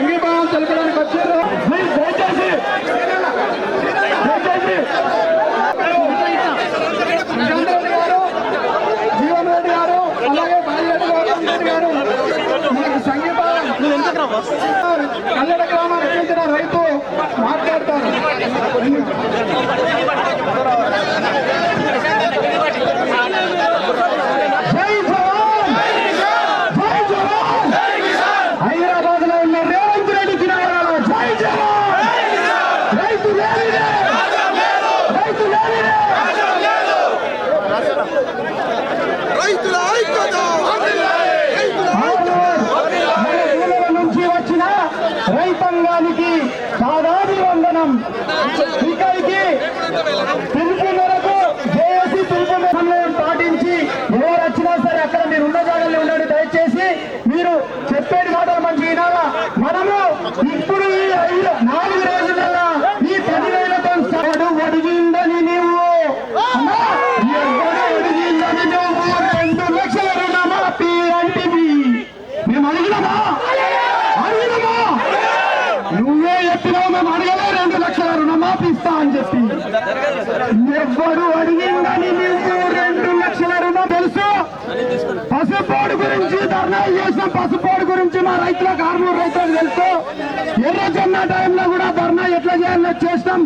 సంఘీభావం తెలపడానికి వచ్చారు. దయచేసి దయచేసి. జీవన్ రెడ్డి గారు అలాగే బాలిరెడ్డి గారు మనకు రైతాంగానికి దాదాపు వందనం ఇక్కడికి పిలుపు మేరకు జేఏసీ పిలుపు సమయం పాటించి ఎవరు వచ్చినా సరే అక్కడ మీరు ఉన్న జాగాలో ఉండండి దయచేసి మీరు చెప్పేది మాటలు మంచి వినాలా మనము ఇప్పుడు ఈ ఐదు గురించి చేసిన పసుపోడు గురించి మా రైతులకు కార్మిక రైతులకు తెలుసు. ఎర్రజొన్న టైంలో కూడా ధర్నా ఎట్లా చేయాలో చేస్తాం.